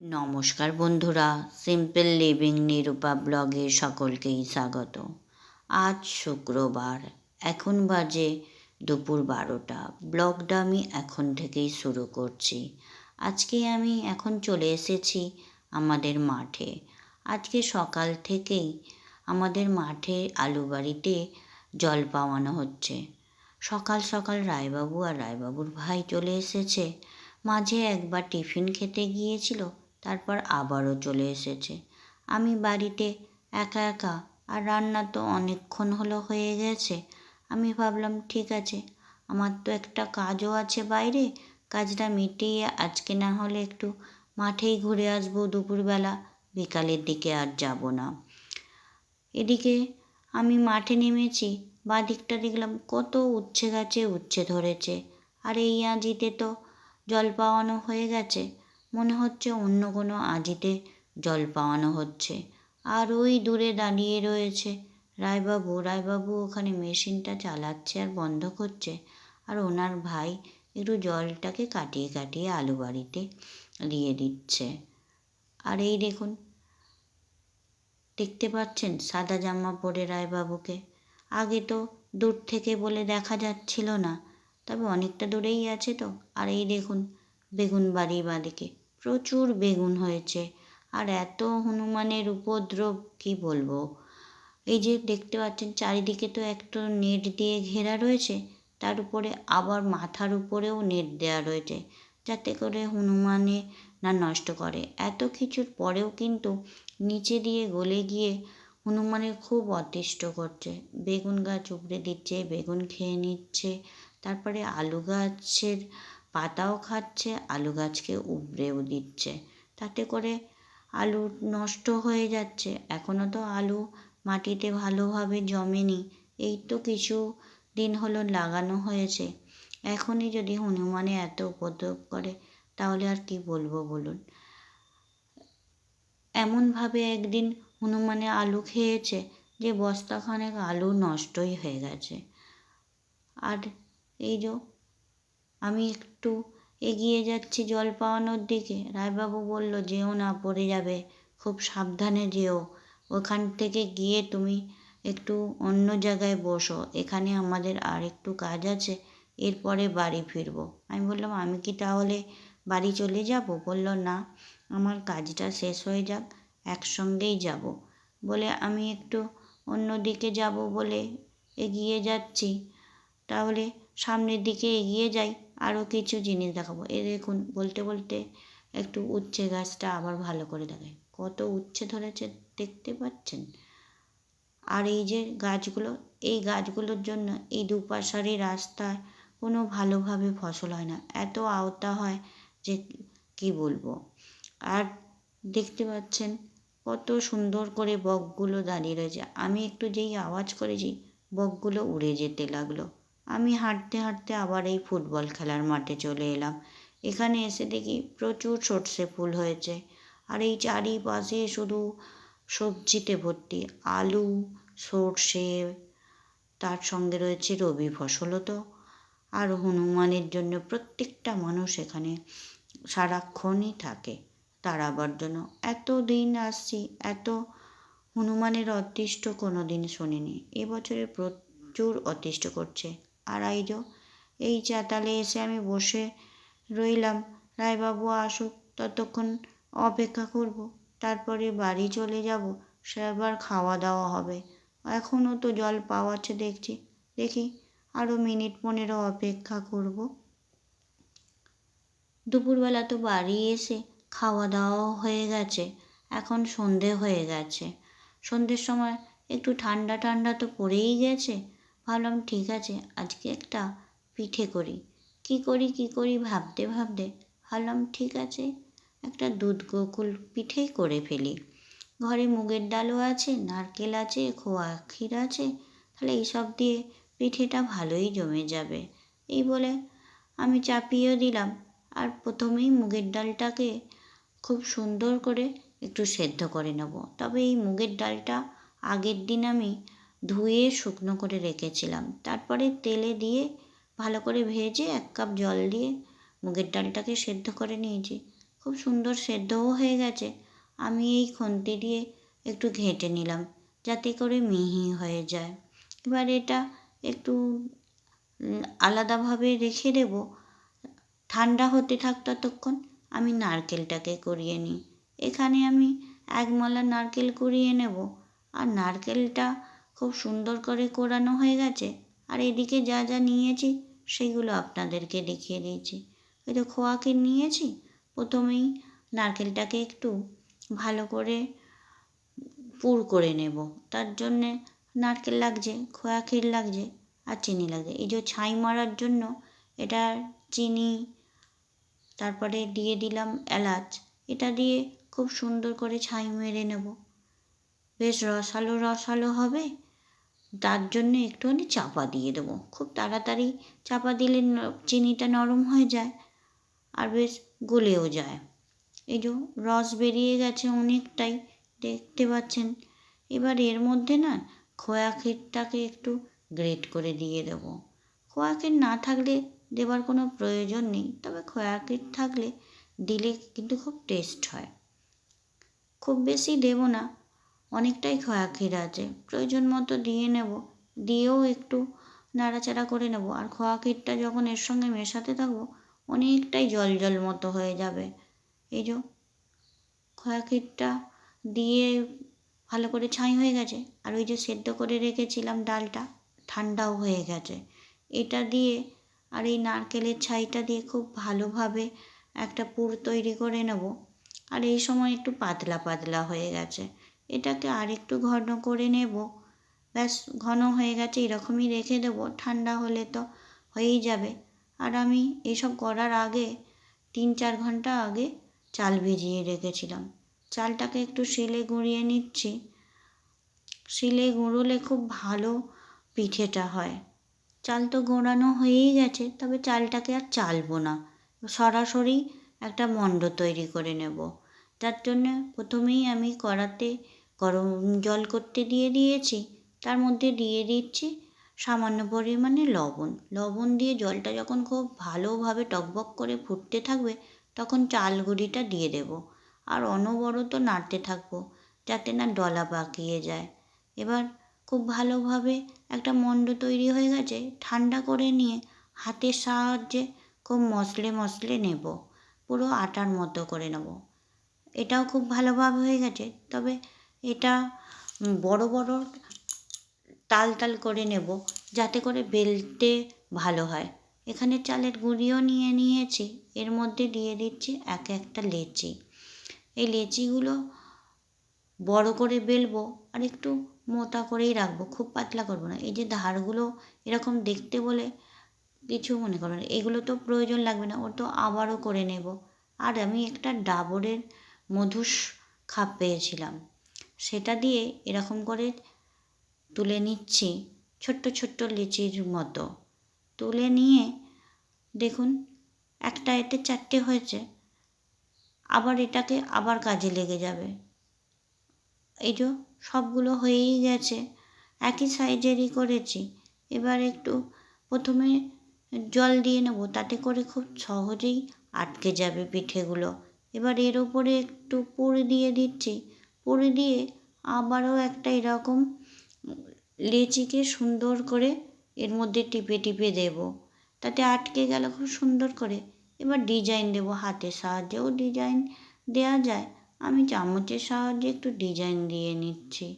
নমস্কার বন্ধুরা simple living Nirupa ব্লগে সকলকেই স্বাগত। আজ শুক্রবার, এখন বাজে দুপুর বারোটা। ব্লগটা আমি এখন থেকেই শুরু করছি। আজকে আমি এখন চলে এসেছি আমাদের মাঠে। আজকে সকাল থেকেই আমাদের মাঠে আলু বাড়িতে জল পাওয়ানো হচ্ছে। সকাল সকাল রায়বাবু আর রায়বাবুর ভাই চলে এসেছে। মাঝে একবার টিফিন খেতে গিয়েছিল। তারপর আবারও চলে এসেছে। আমি বাড়িতে একা একা, আর রান্না তো অনেকক্ষণ হলো হয়ে গেছে। আমি ভাবলাম, ঠিক আছে, আমার তো একটা কাজও আছে বাইরে। কাজটা মিটিয়ে আজকে না হলে একটু মাঠেই ঘুরে আসব দুপুরবেলা। বিকালের দিকে আর যাব না। এদিকে আমি মাঠে নেমেছি বাঁ দিকটা দেখলাম কত উচ্ছে গাছে উচ্ছে ধরেছে। আর এই আঁজিতে তো জল পাওয়ানো হয়ে গেছে। মনে হচ্ছে অন্য কোনো আজিতে জল পাওয়ানো হচ্ছে। আর ওই দূরে দাঁড়িয়ে রয়েছে। রায়বাবু রায়বাবু ওখানে মেশিনটা চালাচ্ছে আর বন্ধ করছে। আর ওনার ভাই একটু জলটাকে কাটিয়ে কাটিয়ে আলু বাড়িতে দিয়ে দিচ্ছে। আর এই দেখুন, দেখতে পাচ্ছেন সাদা জামা পরে রায়বাবুকে। আগে তো দূর থেকে বলে দেখা যাচ্ছিল না, তবে অনেকটা দূরেই আছে তো। আর এই দেখুন বেগুন বাড়ি বাদিকে। প্রচুর বেগুন হয়েছে। আর এত হনুমানের উপদ্রব, কি বলব? এই যে দেখতে পাচ্ছেন, চারিদিকে তো একটা নেট দিয়ে ঘেরা রয়েছে, তার উপরে আবার মাথার উপরেও নেট দেওয়া রয়েছে, যাতে করে হনুমানে না নষ্ট করে। এত কিছুর পরেও কিন্তু নিচে দিয়ে গলে গিয়ে হনুমানের খুব অতিষ্ঠ করছে। বেগুন গাছ উপড়ে দিচ্ছে, বেগুন খেয়ে নিচ্ছে, তারপরে আলু গাছের পাতাও খাচ্ছে, আলু গাছকে উবড়েও দিচ্ছে। তাতে করে আলু নষ্ট হয়ে যাচ্ছে। এখনও তো আলু মাটিতে ভালোভাবে জমেনি। এই তো কিছু দিন হলো লাগানো হয়েছে। এখনই যদি হনুমানে এত উপদ্রব করে, তাহলে আর কি বলব বলুন? এমনভাবে একদিন হনুমানে আলু খেয়েছে যে বস্তাখানেক আলু নষ্টই হয়ে গেছে। আর এই যে আমি একটু এগিয়ে যাচ্ছি জল পাওয়ানোর দিকে। রায়বাবু বলল, যেও না, পড়ে যাবে। খুব সাবধানে যেও। ওখান থেকে গিয়ে তুমি একটু অন্য জায়গায় বসো। এখানে আমাদের আর একটু কাজ আছে। এরপরে বাড়ি ফিরবো। আমি বললাম, আমি কি তাহলে বাড়ি চলে যাব? বলল, না, আমার কাজটা শেষ হয়ে যাক, একসঙ্গেই যাব। বলে, আমি একটু অন্য দিকে যাব বলে এগিয়ে যাচ্ছি। তাহলে সামনের দিকে এগিয়ে যাই। আরও কিছু জিনিস দেখাবো। এ দেখুন, বলতে বলতে একটু উচ্ছে গাছটা আবার ভালো করে দেখায় কত উচ্ছে ধরেছে দেখতে পাচ্ছেন? আর এই যে গাছগুলো, এই গাছগুলোর জন্য এই দুপাশারি রাস্তায় কোনো ভালোভাবে ফসল হয় না। এত আওতা হয় যে কি বলব? আর দেখতে পাচ্ছেন কত সুন্দর করে বকগুলো দাঁড়িয়ে রয়েছে। আমি একটু যেই আওয়াজ করেছি, বকগুলো উড়ে যেতে লাগল। আমি হাঁটতে হাঁটতে আবার এই ফুটবল খেলার মাঠে চলে এলাম। এখানে এসে দেখি প্রচুর সর্ষে ফুল হয়েছে। আর এই চারিপাশে শুধু সবজিতে ভর্তি আলু, সর্ষে, তার সঙ্গে রয়েছে রবি ফসলও তো। আর হনুমানের জন্য প্রত্যেকটা মানুষ এখানে সারাক্ষণই থাকে। তার আবার জন্য এত দিন আসছি, এত হনুমানের অতিষ্ঠ কোনো দিন শুনিনি। এবছরে প্রচুর অতিষ্ঠ করছে। আর আইজো এই চাতালে এসে আমি বসে রইলাম। রায়বাবু আসুক, ততক্ষণ অপেক্ষা করব। তারপরে বাড়ি চলে যাব সে আবার খাওয়া দাওয়া হবে। এখনও তো জল পাওয়াচ্ছে দেখছি। দেখি আরও মিনিট পনেরো অপেক্ষা করব। দুপুরবেলা তো বাড়ি এসে খাওয়া দাওয়াও হয়ে গেছে। এখন সন্ধে হয়ে গেছে। সন্ধ্যের সময় একটু ঠান্ডা ঠান্ডা তো পড়েই গেছে। ভাবলাম, ঠিক আছে, আজকে একটা পিঠে করি। কী করি কী করি? ভাবতে ভাবতে ভাবলাম, ঠিক আছে, একটা দুধ গোকুল পিঠেই করে ফেলি। ঘরে মুগের ডালও আছে, নারকেল আছে, খোয়া ক্ষীর আছে, তাহলে এইসব দিয়ে পিঠেটা ভালোই জমে যাবে। এই বলে আমি চাপিয়েও দিলাম আর প্রথমেই মুগের ডালটাকে খুব সুন্দর করে একটু সেদ্ধ করে নেব। তবে এই মুগের ডালটা আগের দিন আমি ধুয়ে শুকনো করে রেখেছিলাম। তারপরে তেলে দিয়ে ভালো করে ভেজে এক কাপ জল দিয়ে মুগের ডালটাকে সেদ্ধ করে নিয়েছি। খুব সুন্দর সেদ্ধও হয়ে গেছে। আমি এই খুন্তি দিয়ে একটু ঘেঁটে নিলাম যাতে করে মিহি হয়ে যায়। এবার এটা একটু আলাদাভাবে রেখে দেব। ঠান্ডা হতে থাক ততক্ষণ আমি নারকেলটাকে করিয়ে নিই। এখানে আমি এক মলা নারকেল কুড়িয়ে নেব। আর নারকেলটা খুব সুন্দর করে কোরানো হয়ে গেছে। আর এদিকে যা যা নিয়েছি, সেগুলো আপনাদেরকে দেখিয়ে দিয়েছি। ওই তো খোয়াকে নিয়েছি। প্রথমেই নারকেলটাকে একটু ভালো করে পুর করে নেব। তার জন্যে নারকেল লাগছে, খোয়া ক্ষীর লাগছে আর চিনি লাগছে। এই যে ছাই মারার জন্য এটা চিনি, তারপরে দিয়ে দিলাম এলাচ। এটা দিয়ে খুব সুন্দর করে ছাই মেরে নেব। বেশ রসালো রসালো হবে। তার জন্য একটুখানি চাপা দিয়ে দেবো। খুব তাড়াতাড়ি চাপা দিলে চিনিটা নরম হয়ে যায় আর বেশ গলেও যায়। এই যে রস বেরিয়ে গেছে অনেকটাই, দেখতে পাচ্ছেন? এবার এর মধ্যে না খোয়া ক্ষীরটাকে একটু গ্রেট করে দিয়ে দেব। খোয়া ক্ষীর না থাকলে দেবার কোনো প্রয়োজন নেই, তবে খোয়া ক্ষীর থাকলে দিলে কিন্তু খুব টেস্ট হয়। খুব বেশি দেব না অনেকটাই খোয়া আছে। প্রয়োজন মতো দিয়ে নেব। দিয়েও একটু নাড়াচাড়া করে নেব। আর খোয়া ক্ষীরটা যখন এর সঙ্গে মেশাতে থাকব, অনেকটাই জল জল মতো হয়ে যাবে। এই যে খোয়া ক্ষীরটা দিয়ে ভালো করে ছাই হয়ে গেছে। আর ওই যে সেদ্ধ করে রেখেছিলাম ডালটা, ঠান্ডাও হয়ে গেছে। এটা দিয়ে আর এই নারকেলের ছাইটা দিয়ে খুব ভালোভাবে একটা পুর তৈরি করে নেব। আর এই সময় একটু পাতলা পাতলা হয়ে গেছে। এটাকে আর একটু ঘন করে নেব। ব্যাস, ঘন হয়ে গেছে, এরকমই রেখে দেবো। ঠান্ডা হলে তো হয়েই যাবে। আর আমি এসব করার আগে, তিন চার ঘণ্টা আগে চাল ভিজিয়ে রেখেছিলাম। চালটাকে একটু শিলে গুঁড়িয়ে নিচ্ছি। শিলে গুঁড়োলে খুব ভালো পিঠেটা হয়। চাল তো গোড়ানো হয়েই গেছে, তবে চালটাকে আর চালবো না। সরাসরি একটা মণ্ড তৈরি করে নেব। তার জন্য প্রথমেই আমি কড়াতে গরম জল করতে দিয়ে দিয়েছি। তার মধ্যে দিয়ে দিচ্ছি সামান্য পরিমাণে লবণ। লবণ দিয়ে জলটা যখন খুব ভালোভাবে টকবক করে ফুটতে থাকবে, তখন চাল গুঁড়িটা দিয়ে দেব। আর অনবরত নাড়তে থাকব যাতে না ডলা পাকিয়ে যায়। এবার খুব ভালোভাবে একটা মণ্ড তৈরি হয়ে গেছে, ঠান্ডা করে নিয়ে হাতের সাহায্যে খুব মশলে মশলে নেব। পুরো আটার মতো করে নেব। এটাও খুব ভালোভাবে হয়ে গেছে। তবে এটা বড় বড় তাল তাল করে নেব যাতে করে বেলতে ভালো হয়। এখানে চালের গুঁড়িও নিয়ে নিয়েছি, এর মধ্যে দিয়ে দিচ্ছি এক একটা লেচি। এই লেচিগুলো বড় করে বেলবো আর একটু মোটা করেই রাখব, খুব পাতলা করব না। এই যে ধারগুলো এরকম দেখতে বলে কিছু মনে করো না, এগুলো তো প্রয়োজন লাগবে না ও তো আবারও করে নেব। আর আমি একটা ডাবরের মধুস খাপ পেয়েছিলাম। সেটা দিয়ে এরকম করে তুলে নিচ্ছি ছোট্ট ছোট্ট লিচির মতো। তুলে নিয়ে দেখুন, একটা এতে চারটে হয়েছে। আবার এটাকে আবার কাজে লেগে যাবে। এই যে সবগুলো হয়েই গেছে। একই সাইজেরই করেছি। এবার একটু প্রথমে জল দিয়ে নেব, তাতে করে খুব সহজেই আটকে যাবে পিঠেগুলো। এবার এর ওপরে একটু পুর দিয়ে দিচ্ছি। পুর দিয়ে আবারও একটা এরকম লেচিকে সুন্দর করে এর মধ্যে টিপে টিপে দেব। তাতে আটকে গেল খুব সুন্দর করে। এবার ডিজাইন দেবো হাতের সাহায্যেও ডিজাইন দেওয়া যায়। আমি চামচের সাহায্যে একটু ডিজাইন দিয়ে নিচ্ছি।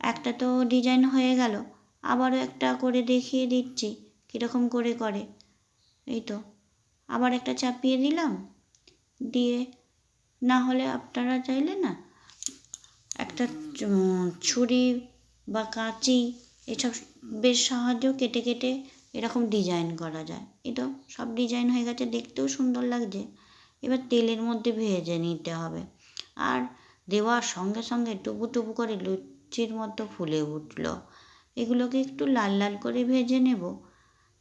একটা তো ডিজাইন হয়ে গেল। আবারও একটা করে দেখিয়ে দিচ্ছি কীরকম করে করে। এই তো, আবার একটা চাপিয়ে দিলাম। দিয়ে না হলে আপনারা চাইলে না, একটা ছুরি বা কাঁচি এসব বেশ সাহায্যেও কেটে কেটে এরকম ডিজাইন করা যায়। তো সব ডিজাইন হয়ে গেছে, দেখতেও সুন্দর লাগছে। এবার তেলের মধ্যে ভেজে নিতে হবে। আর দেওয়ার সঙ্গে সঙ্গে টুপু টুপু করে লুচির মতো ফুলে উঠল। এগুলোকে একটু লাল লাল করে ভেজে নেব।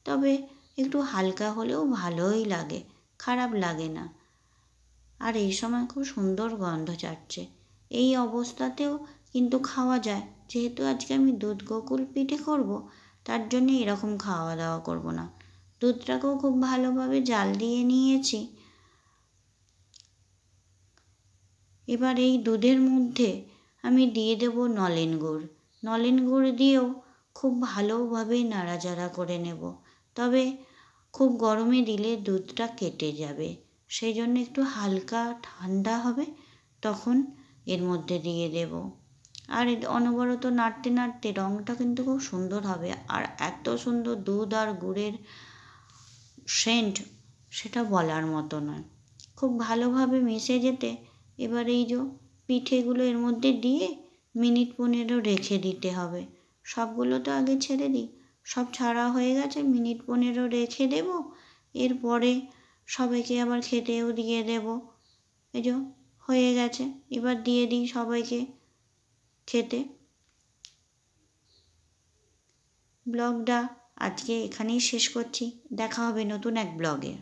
তবে একটু হালকা হলেও ভালোই লাগে, খারাপ লাগে না। আর এই সময় খুব সুন্দর গন্ধ ছাড়ছে এই অবস্থাতেও কিন্তু খাওয়া যায়। যেহেতু আজকে আমি দুধ গোকুল পিঠে করব, তার জন্য এরকম খাওয়া দাওয়া করব না। দুধটাকেও খুব ভালোভাবে জাল দিয়ে নিয়েছি। এবার এই দুধের মধ্যে আমি দিয়ে দেবো নলেন গুড়। নলেন গুড় দিয়েও খুব ভালোভাবে নাড়াচাড়া করে নেব। তবে খুব গরমে দিলে দুধটা কেটে যাবে। সেই জন্য একটু হালকা ঠান্ডা হবে, তখন এর মধ্যে দিয়ে দেব। আর অনবরত নাড়তে নাড়তে রঙটা কিন্তু খুব সুন্দর হবে। আর এত সুন্দর দুধ আর গুড়ের সেন্ট সেটা বলার মতো নয়। খুব ভালোভাবে মিশে যেতে এবার এই যে পিঠেগুলো এর মধ্যে দিয়ে মিনিট পনেরো রেখে দিতে হবে। সবগুলো তো আগে ছেড়ে দিই। সব ছাড়া হয়ে গেছে, মিনিট পনেরো রেখে দেব। এরপরে সবাইকে আবার খেতেও দিয়ে দেব। এই যে, হয়ে গেছে। এবার দিয়ে দিই সবাইকে খেতে। ব্লগটা আজকে এখানেই শেষ করছি। দেখা হবে নতুন এক ব্লগে।